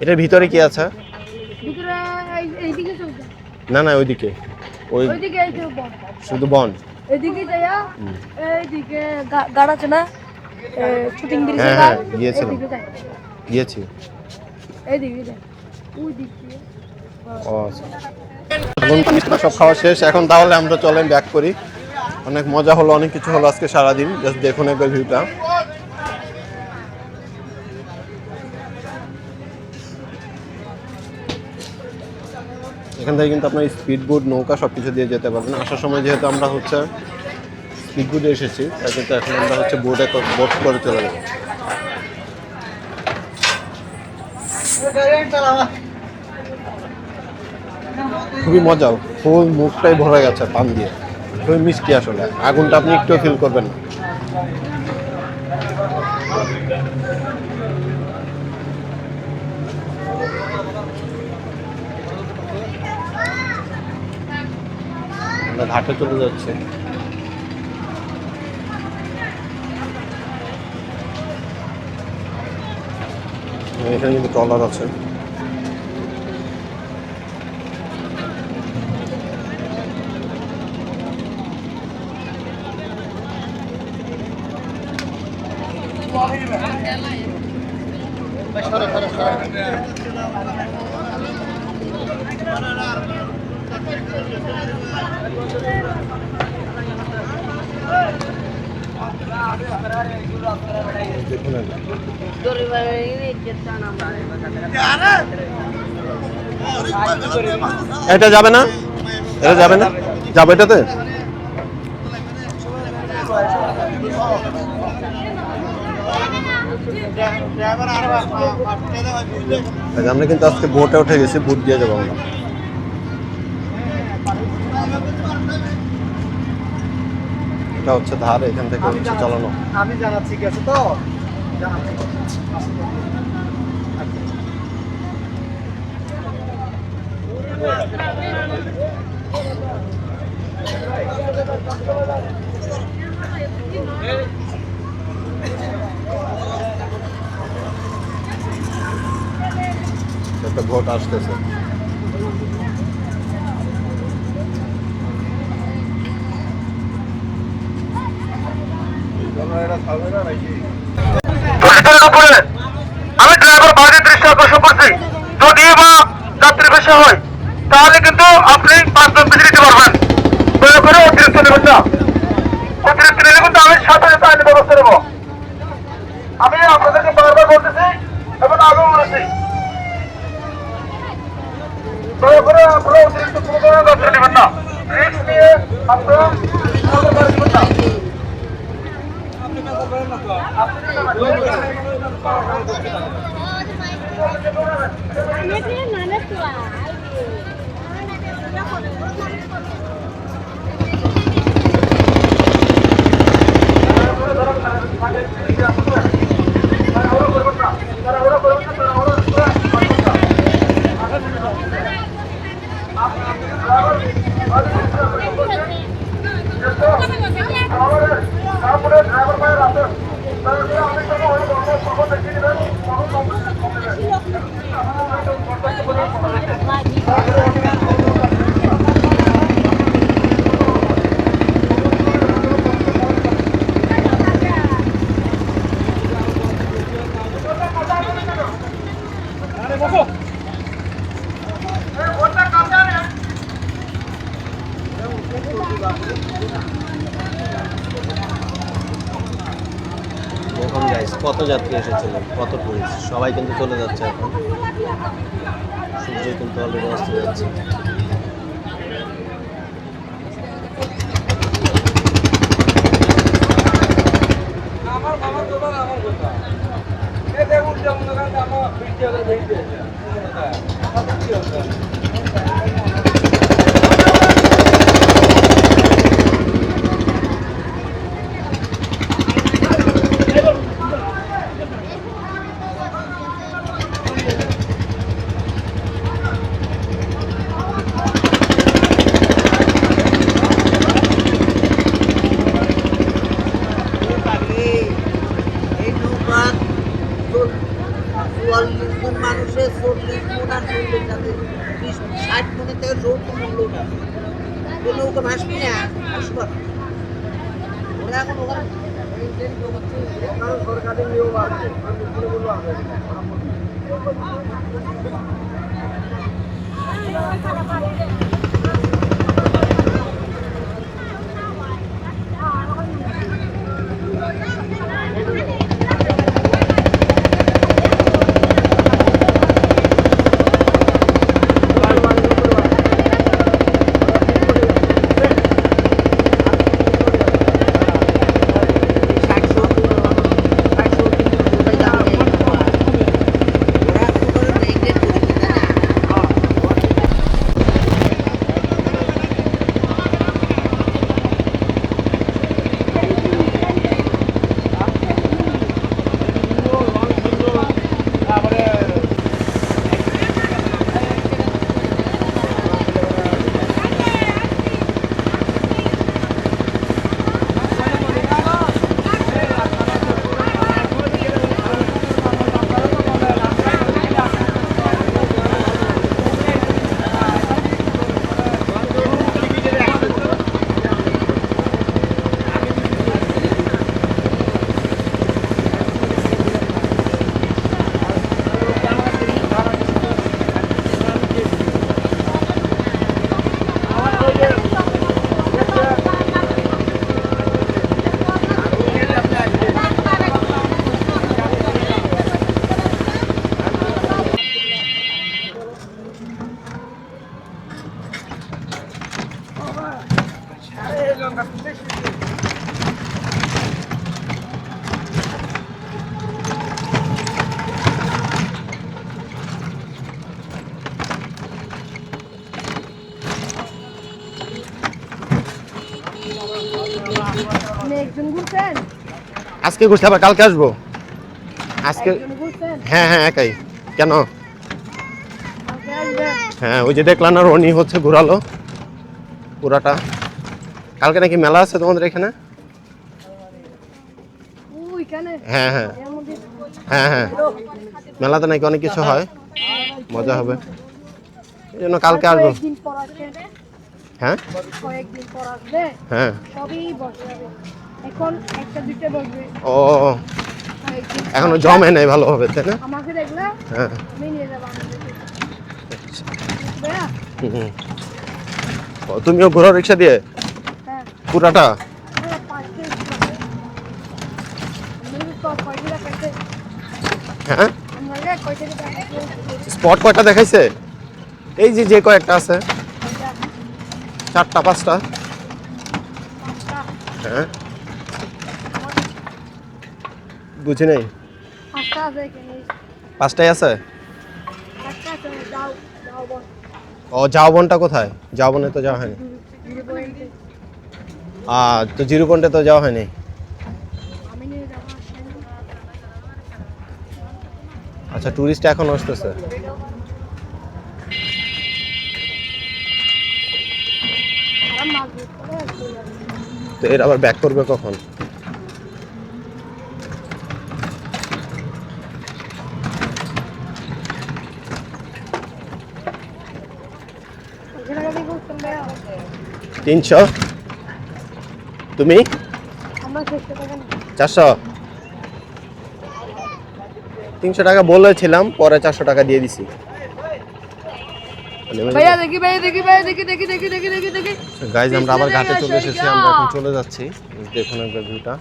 এটার ভিতরে কি আছে? ভিতরে এইদিকে না না ওইদিকে। ওই ওইদিকে এই যে বন। শুধু বন। এইদিকে আছে না? শুটিং হ্যাঁ, হ্যাঁ, গিয়েছিলাম। গিয়েছি। এইদিকে ও আচ্ছা। সব খাওয়া শেষ। এখন তাহলে আমরা চলেন ব্যাক করি। অনেক মজা হলো অনেক কিছু হলো আজকে সারাদিন। জাস্ট দেখুন একবার ভিউটা এখান থেকে কিন্তু আপনার স্পিড বোট নৌকা সব কিছু দিয়ে যেতে পারবেন। আসার সময় যেহেতু আমরা হচ্ছে স্পিড বোটে এসেছি, তাই কিন্তু এখন আমরা হচ্ছে বোটে বোট করে চলে যাব। খুবই মজা, ফুল মুখটাই ভরে গেছে পান দিয়ে। খুবই মিষ্টি আসলে, আগুনটা আপনি একটু ফিল করবেন আমরা ঘাটে চলে যাচ্ছে এখানে কিন্তু ট্রলার আছে। এটা যাবে না? এটা যাবে না? যাবে এটাতে? আচ্ছা, আমরা কিন্তু আজকে বোটে উঠে গেছি বুট দিয়ে যাব আমরা। এটা হচ্ছে ধার এখান থেকে হচ্ছে চালানো। আমি জানাচ্ছি আছে তো? একটা ভোট আসতেছে। উপরে আমি ড্রাইভার বাইরের দৃষ্টি আকর্ষণ করছি। যদি বা যাত্রী বেশি হয়, তাহলে কিন্তু আপনি পাঁচজন বেশি দিতে পারবেন। দয়া করে অতিরিক্ত নেবেন না। অতিরিক্ত নিলে কিন্তু আমি সাথে সাথে আইনি ব্যবস্থা নেব। আমি আপনাদেরকে বারবার বলতেছি এবং আগেও বলেছি। দয়া করে আপনারা অতিরিক্ত কোনো ধরনের যাত্রী নেবেন না। রিস্ক নিয়ে আপনারা তারপরে দেখুন গাইস কত যাত্রী এসেছিল কত টুরিস্ট সবাই কিন্তু চলে যাচ্ছে এখন। সূর্য কিন্তু অলরেডি অস্ত যাচ্ছে আমার মামার দোকান আমার দোকান এই দেখুন যেমন দোকান আমার বৃষ্টি হলে দেখতে এই নৌকা চুয়াল্লিশ এখন মানুষের চল্লিশ মন আর চল্লিশ যাতে বিশ, ষাট মনের থেকে সত্তর মন লোক আছে। ওই নৌকা ভাসবি আজকে ঘুরতে আবার কালকে আসব। আজকে হ্যাঁ হ্যাঁ একাই। কেন? হ্যাঁ ওই যে দেখলাম না রনি হচ্ছে ঘোরালো। পুরাটা। কালকে নাকি মেলা আছে তোমাদের এখানে? হ্যাঁ হ্যাঁ। হ্যাঁ হ্যাঁ। মেলাতে নাকি অনেক কিছু হয়। মজা হবে। এই জন্য কালকে আসব। হ্যাঁ? কয়েকদিন পর আসবে হ্যাঁ। সবই বসবে এখন একটা দুইটা বসবে। ও এখনও। জমে নাই ভালোভাবে তাই না? আমাকে দেখলে হ্যাঁ। আমি নিয়ে যাব হুম। ও, তুমিও ঘোরো রিক্সা দিয়ে? হ্যাঁ। পুরাটা? হ্যাঁ? স্পট কয়টা দেখাইছে? এই যে যে কয়েকটা আছে। চারটা পাঁচটা? হ্যাঁ। বুঝি নাই? পাঁচটাই আছে? ও জাওবনটা কোথায়? জাওবনে তো যাওয়া হয়নি। আর তো জিরো পয়েন্টে তো যাওয়া হয়নি? আচ্ছা টুরিস্ট এখন আসতেছে। তো এর আবার ব্যাক করবে কখন। তিনশো? তুমি? চারশো? তিনশো টাকা বলেছিলাম, পরে চারশো টাকা দিয়ে দিছি। ভাইয়া দেখি ভাইয়া দেখি ভাইয়া দেখি দেখি দেখি দেখি দেখি দেখি। গাইজ আমরা আবার ঘাটে চলে এসেছি আমরা এখন চলে যাচ্ছি। দেখুন একবার ভিউটা।